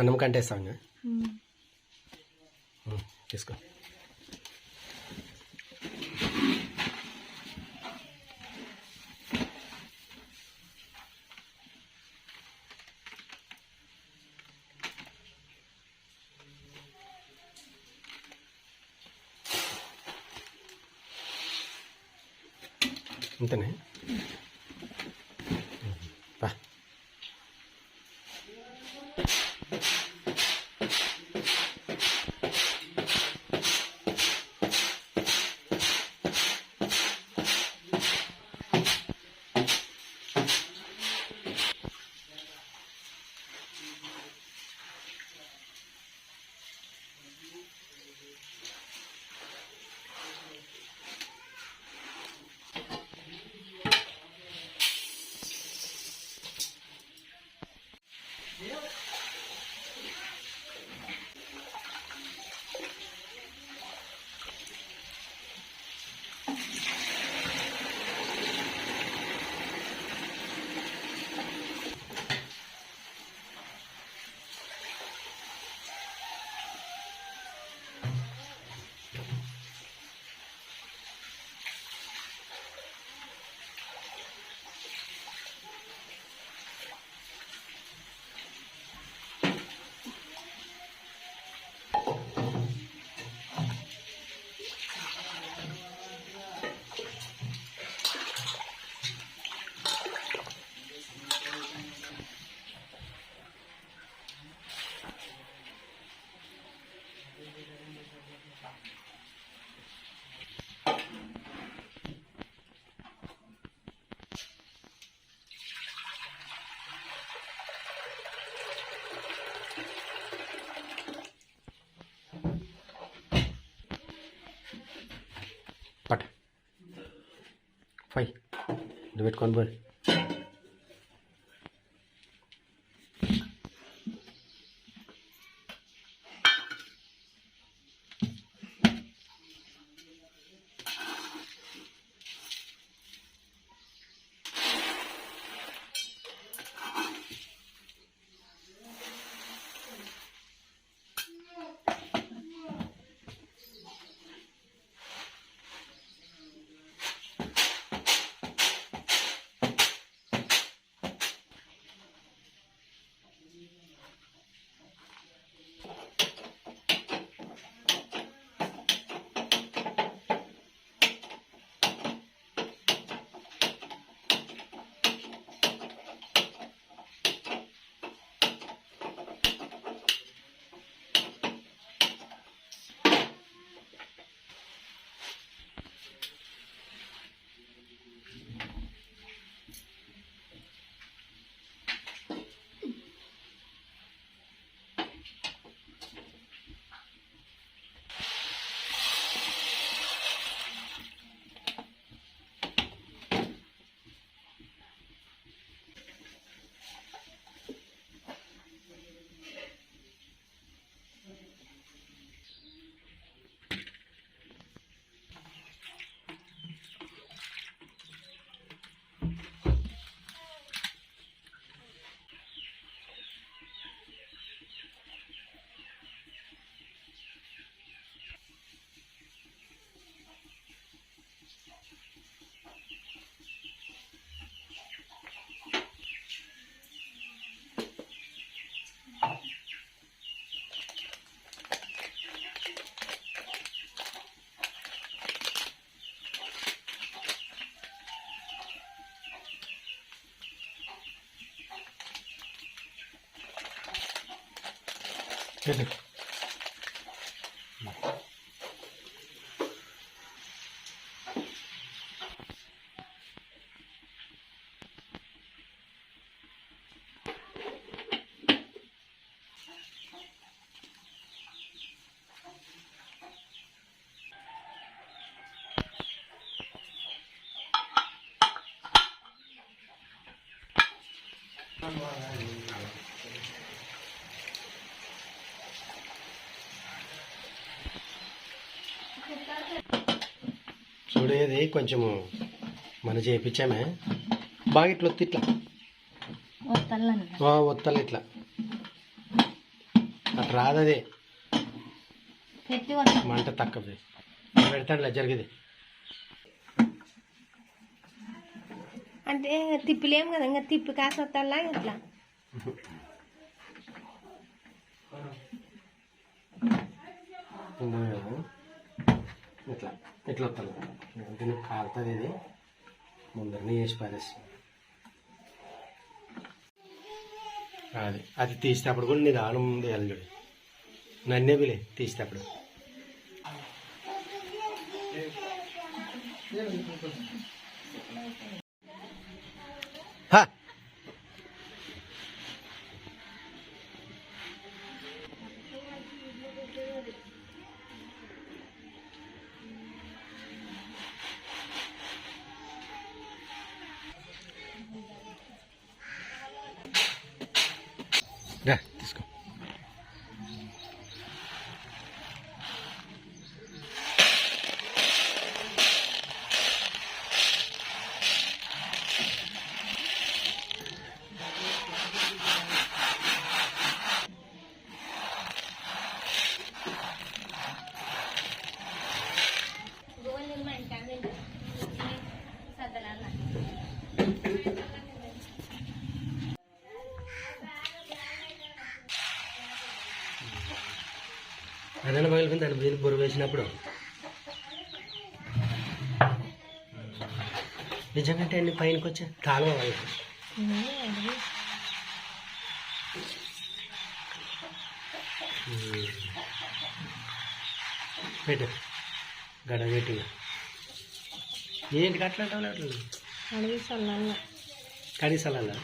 అన్నం కంటేస్తాంగా తీసుకో. అంతనే फाइव। डिबेट कॉन्वर्ट ఫై ఇది పెట్టుకొని పోయి చేసి చూడేది కొంచెము మన చేయించామే బాగా ఇట్లా. ఒత్తి ఇట్లా ఒత్తాలి ఇట్లా. అటు రాదు అది పెట్టి వస్తా మంట తక్కువ పెడతాడులే జరిగేది. అంటే తిప్పిలేం కదా ఇంకా తిప్పి కాసి వస్తాలా ఇట్లా. ఇట్లా. ఇట్లా వస్తాను దీనికి కాలుతుంది ఇది. ముందరనే వేసి పారేసి అది అది తీసేటప్పుడు కూడా నీ దాని ముందు అల్లుడు నన్నే పిలే తీసేటప్పుడు. హా! దాని మీద బుర్ర వేసినప్పుడు. నిజంగా అన్ని పైనకి వచ్చా వాళ్ళకి పెట్టు. గడ పెట్టి. ఏంటి అట్లా? అట్లా అడిగి సొల్ల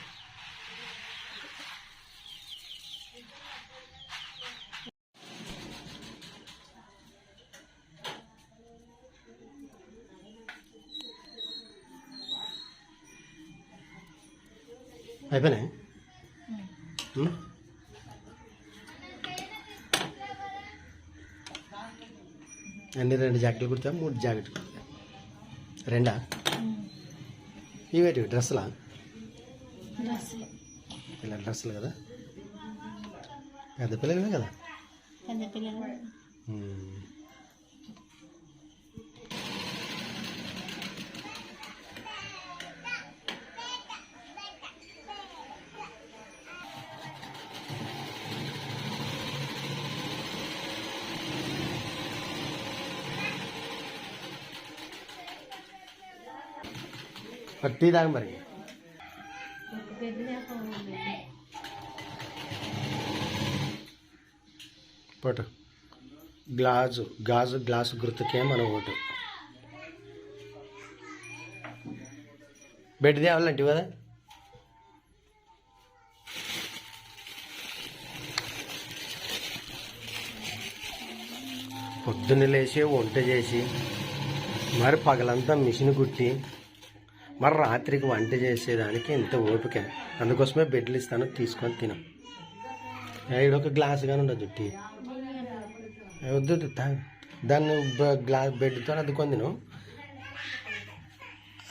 అయిపోయినాయి? అన్ని రెండు జాకెట్లు కుడతా మూడు జాకెట్లు కుడతా. రెండా? ఇవేటివి డ్రెస్సులు? ఇలా డ్రెస్సులు కదా? పెద్ద పిల్లలే కదా? పెద్ద పిల్లలు. టీ తాగ మరి. పెద్ద పట్టు గ్లాజు గాజు గ్లాసు గుర్తుకే మన ఓటు. బెడ్ తేవాలంటే కదా? పొద్దున్న లేచి వంట చేసి మరి పగలంతా మిషన్ కుట్టి మరి రాత్రికి వంట చేసేదానికి ఎంత ఓపిక. అందుకోసమే బెడ్లు ఇస్తాను తీసుకొని తినం. ఒక గ్లాస్ కానీ ఉండదు టీ వద్దు దాన్ని గ్లాస్ బెడ్తో అద్దుకొని తిను.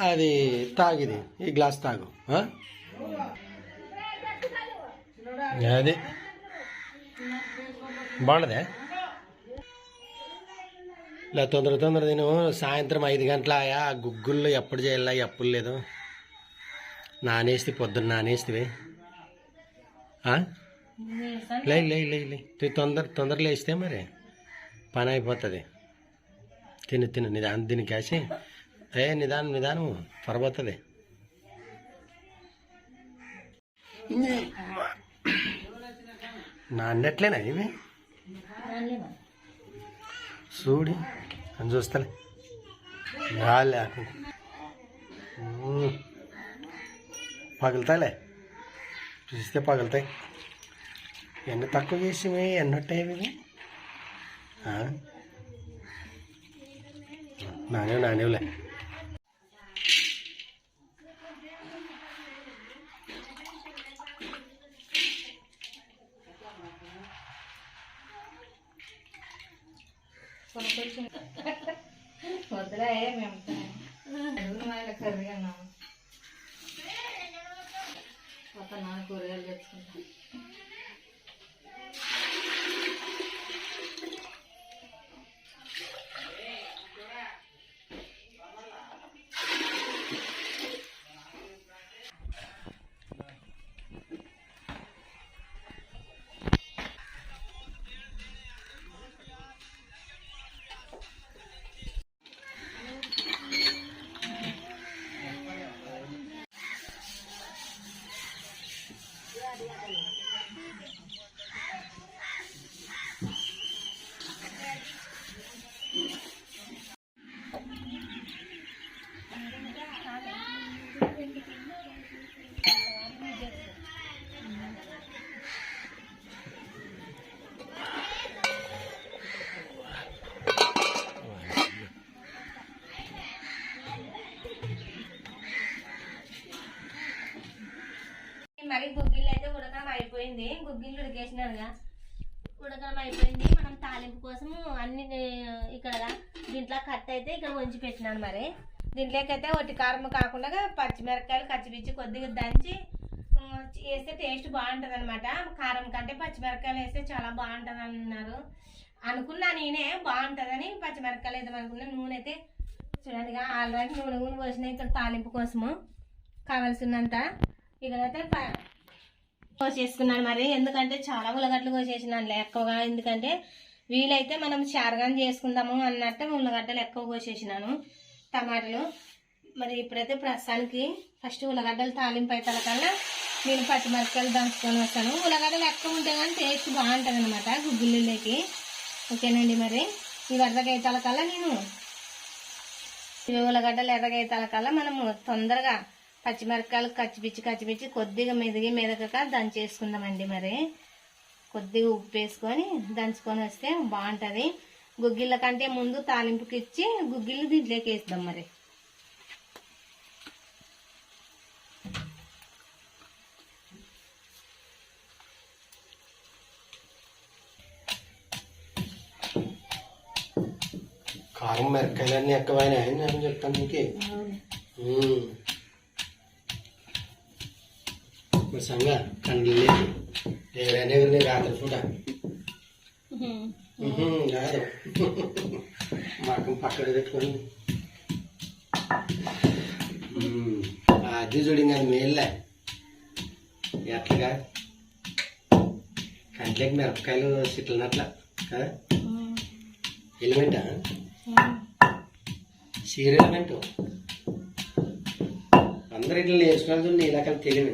అది తాగిది ఈ గ్లాస్ తాగు అది. బాగుండదే? ఇలా తొందర తొందర తిను. సాయంత్రం ఐదు గంటల ఆయా ఆ గుగ్గుల్లో ఎప్పుడు చేయాలా ఎప్పుడు లేదు. నానేస్తే పొద్దున్న నానేస్తే లే లే లే లే. తీ తొందర తొందర లేస్తే మరి పని అయిపోతుంది. తిను తిను నిదానం తిని కాసి ఏ నిదానం నిదానం పరబోతుంది నా అన్నట్లేనా ఇవి చూడి అని చూస్తలే. గాలి ఉమ్. పగులుతాయిలే. చూస్తే పగులుతాయి. ఎన్ని తక్కువ చేసి ఎన్ని ఇవి? నానే నానేవులే. ఒక నాన్న కూరగాయలు తెచ్చుకుంటాను అయిపోయింది. గుగ్గిళ్ళు ఉడికేసినారుగా ఉడకం అయిపోయింది. మనం తాలింపు కోసము అన్ని ఇక్కడ దీంట్లో కట్ అయితే ఇక్కడ ఉంచి పెట్టినాను మరి. దీంట్లోకి అయితే ఒట్టి కారం కాకుండా పచ్చిమిరపకాయలు కచ్చిపిచ్చి కొద్దిగా దంచి వేస్తే టేస్ట్ బాగుంటుంది అనమాట కారం కంటే పచ్చిమిరపకాయలు వేస్తే చాలా బాగుంటుంది అన్నారు. అనుకున్నా నేనే బాగుంటుందని పచ్చిమిరపకాయలు వేద్దాం అనుకున్నా. నూనె అయితే చూడండి ఆల్రెడీ నూనె నూనె పోసిన ఇక్కడ తాలింపు కోసము. కావాల్సినంత. ఇక్కడైతే ప- కోసేసుకున్నాను మరి. ఎందుకంటే చాలా ఉల్లగడ్డలు కోసేసినాను ఎక్కువగా. ఎందుకంటే వీలైతే మనం చారగాని చేసుకుందాము అన్నట్టు ఉల్లగడ్డలు ఎక్కువ కోసేసినాను టమాటాలు. మరి ఇప్పుడైతే ప్రస్తుతానికి ఫస్ట్ ఉల్లగడ్డలు తాలింపు అయితే కన్నా నేను పచ్చిమిరపకాయలు దంచుకొని వస్తాను ఉల్లగడ్డలు ఎక్కువ ఉంటే కానీ టేస్ట్ బాగుంటుంది అనమాట గుగ్గిళ్ళకి ఓకేనండి మరి. ఈ ఎర్రగైతాల కల్లా నేను ఇవి ఉల్లగడ్డలు ఎర్రగైతాల కల్లా మనము తొందరగా పచ్చిమిరపకాయలు కచ్చిపిచ్చి కచ్చిపిచ్చి కొద్దిగా మెదిగి మెదగక దంచేసుకుందామండి మరి. కొద్దిగా ఉప్పు వేసుకొని దంచుకొని వస్తే బాగుంటుంది. గుగ్గిళ్ళ కంటే ముందు తాలింపుకి ఇచ్చి గుగ్గిళ్ళు దీంట్లోకి వేద్దాం మరి. కారం మిరపకాయలన్నీ ఎక్కువైనా చెప్తాను. మరి సంగ కండ్లు లేదు ఎవరైనా ఎవరిని రాత్రి పూట కాదు మాకు పక్కన పెట్టుకొని. అది చూడండి అది మేల్లే ఎట్లాగా? కంట్లోకి మిరపకాయలు సిట్లనట్ల కదా? ఎలిమెంటా? సీరియల్ ఎలిమెంట్ అందరు ఇట్లా నేర్చుకోవాలి నీ ఇలాకలు తెలియదు.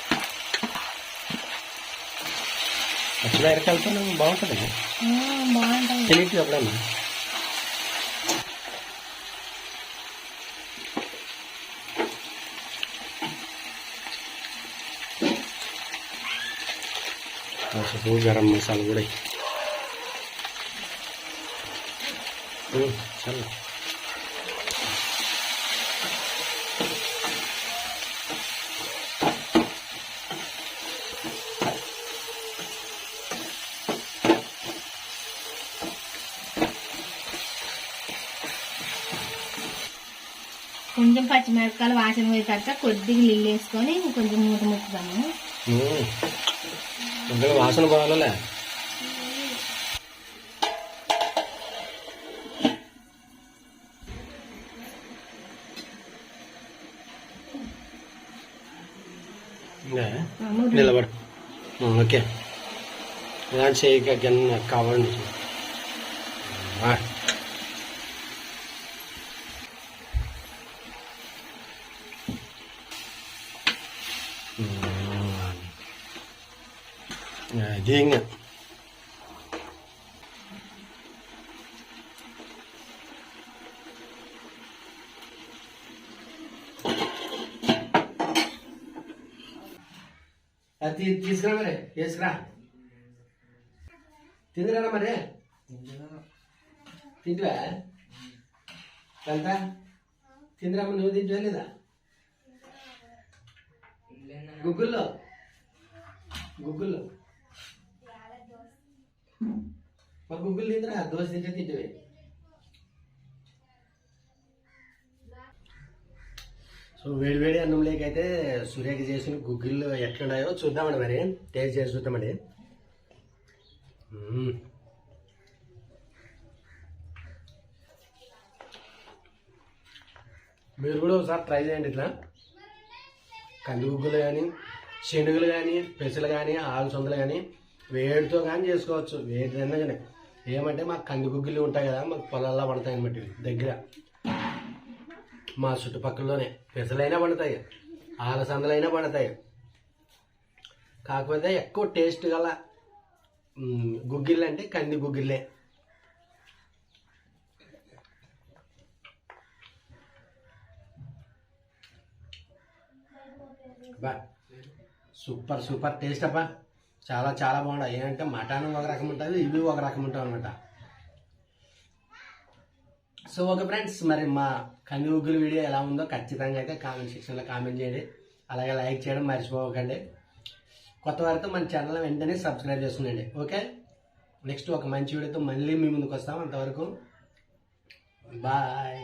పచ్చిమిరకాయలతో బాగుంటుంది బాగుంటుంది తెలియదు ఎప్పుడన్నా పసుపు గరం మసాలా కూడా వేయి. ఉమ్, చాలు కొంచెం పచ్చిమిరపకాయలు వాసన పోయి తర్వాత కొద్దిగా నీళ్ళు వేసుకొని కొంచెం మూత ముట్టుదాము ఉమ్. కొద్దిగా వాసన పోవాలలే ఇంకా నిలబడు ఉమ్, ఓకే ఇలా చేయి కింద కావాలండి ఆ. ఉమ్. అది ఇంకా అది తీసుకురా మరి వేసుకురా తిందిరా మరి తింటివా ఎంత తిందిరా నువ్వు తింటివా లేదా గుగ్గుల్లో గుగ్గుల్లో మరి గుగ్గులు తిందిరా ದೋಸೆ తింటే తింటివే. సో వేడి వేడి అన్నంలోకి అయితే సూర్యకి చేసిన గుగ్గిళ్ళు ఎట్లున్నాయో చూద్దామండి మరి. టేస్ట్ చేసి చూద్దామండి. మీరు కూడా ఒకసారి ట్రై చేయండి ఇట్లా. కంది గుగ్గులు కానీ శనుగులు కానీ పెసలు కానీ ఆలు సొందలు కానీ వేడితో కానీ చేసుకోవచ్చు. వేడి తిన్నా కానీ ఏమంటే మాకు కంది గుగ్గిలు ఉంటాయి కదా మాకు పొలాల్లో పడతాయి అనమాట దగ్గర. మా చుట్టుపక్కలలోనే పెసలైనా పడతాయి ఆలసందలైనా పడతాయి. కాకపోతే ఎక్కువ టేస్ట్ గల గుగ్గిళ్ళు అంటే కంది గుగ్గిళ్ళే. బా. Super super. టేస్ట్ అబ్బా. చాలా చాలా బాగుంటాయి. ఏంటంటే మటన్ ఒక రకం ఉంటుంది ఇవి ఒక రకం ఉంటాయి అనమాట సో ఓకే ఫ్రెండ్స్ మరి మా కంది ఉగ్గుల వీడియో ఎలా ఉందో ఖచ్చితంగా అయితే కామెంట్ సెక్షన్లో కామెంట్ చేయండి. అలాగే లైక్ చేయడం మర్చిపోకండి. కొత్త వారితో మన ఛానల్ వెంటనే సబ్స్క్రైబ్ చేసుకునండి. ఓకే? నెక్స్ట్ ఒక మంచి వీడియోతో మళ్ళీ మీ ముందుకు వస్తాం. అంతవరకు బాయ్